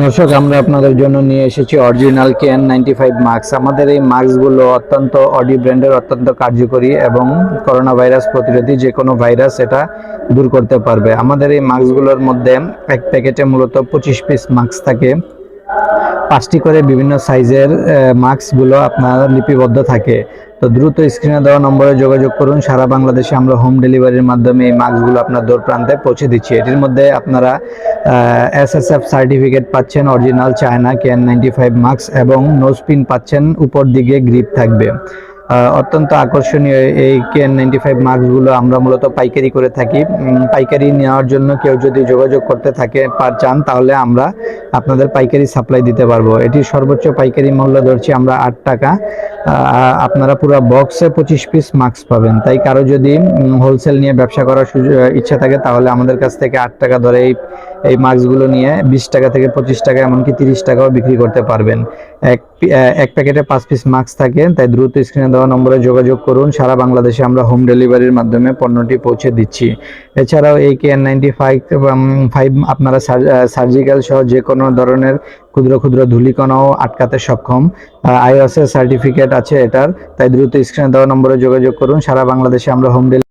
দর্শক, আমরা আপনাদের জন্য নিয়ে এসেছি original K N ninety five mask আমাদের এই মাস্কগুলো অত্যন্ত অডি ব্র্যান্ডের অত্যন্ত কার্যকরী এবং করোনা ভাইরাস প্রতিরোধী যে কোনো ভাইরাস এটা দূর করতে পারবে। আমাদের এই মাস্কগুলোর মধ্যে এক প্যাকেটে মূলত পঁচিশ পিস মাস্ক থাকে। পাঁচটি করে বিভিন্ন সাইজের মাস্কগুলো আপনার লিপিবদ্ধ থাকে। তো দ্রুত স্ক্রিনে দেওয়া নম্বরে যোগাযোগ করুন। সারা বাংলাদেশে আমরা হোম ডেলিভারির মাধ্যমে এই মাস্কগুলো আপনার দূর প্রান্তে পৌঁছে দিচ্ছি। এটির মধ্যে আপনারা এস এস এফ সার্টিফিকেট পাচ্ছেন original China KN ninety five mask এবং নোজ পিন পাচ্ছেন, উপর দিকে গ্রিপ থাকবে। অত্যন্ত আকর্ষণীয় এই কেন নাইনটি ফাইভ মাস্কগুলো আমরা মূলত পাইকারি করে থাকি। পাইকারি নেওয়ার জন্য কেউ যদি যোগাযোগ করতে থাকে, পার চান, তাহলে আমরা আপনাদের পাইকারি সাপ্লাই দিতে পারব। এটির সর্বোচ্চ পাইকারি মূল্য ধরছি আমরা আট টাকা। আপনারা পুরো বক্সে পঁচিশ পিস মাস্ক পাবেন। তাই কারও যদি হোলসেল নিয়ে ব্যবসা করার ইচ্ছা থাকে তাহলে আমাদের কাছ থেকে আট টাকা ধরে এই এই মাস্কগুলো নিয়ে বিশ টাকা থেকে পঁচিশ টাকা, এমনকি তিরিশ টাকাও বিক্রি করতে পারবেন। এক এক প্যাকেটে পাঁচ পিস মাস্ক থাকে, তাই দ্রুত স্ক্রিনে দেওয়া নম্বরে যোগাযোগ করুন। সারা বাংলাদেশে আমরা হোম ডেলিভারির মাধ্যমে পণ্যটি পৌঁছে দিচ্ছি। এছাড়াও এই কে নাইনটি ফাইভ ফাইভ আপনারা সার্জিক্যাল সহ যে কোনো ধরনের ক্ষুদ্র ক্ষুদ্র ধূলিকণাও আটকাতে সক্ষম। আইওএস এর সার্টিফিকেট আছে এটার, তাই দ্রুত স্ক্রিনে দেওয়া নম্বরে যোগাযোগ করুন। সারা বাংলাদেশে আমরা হোম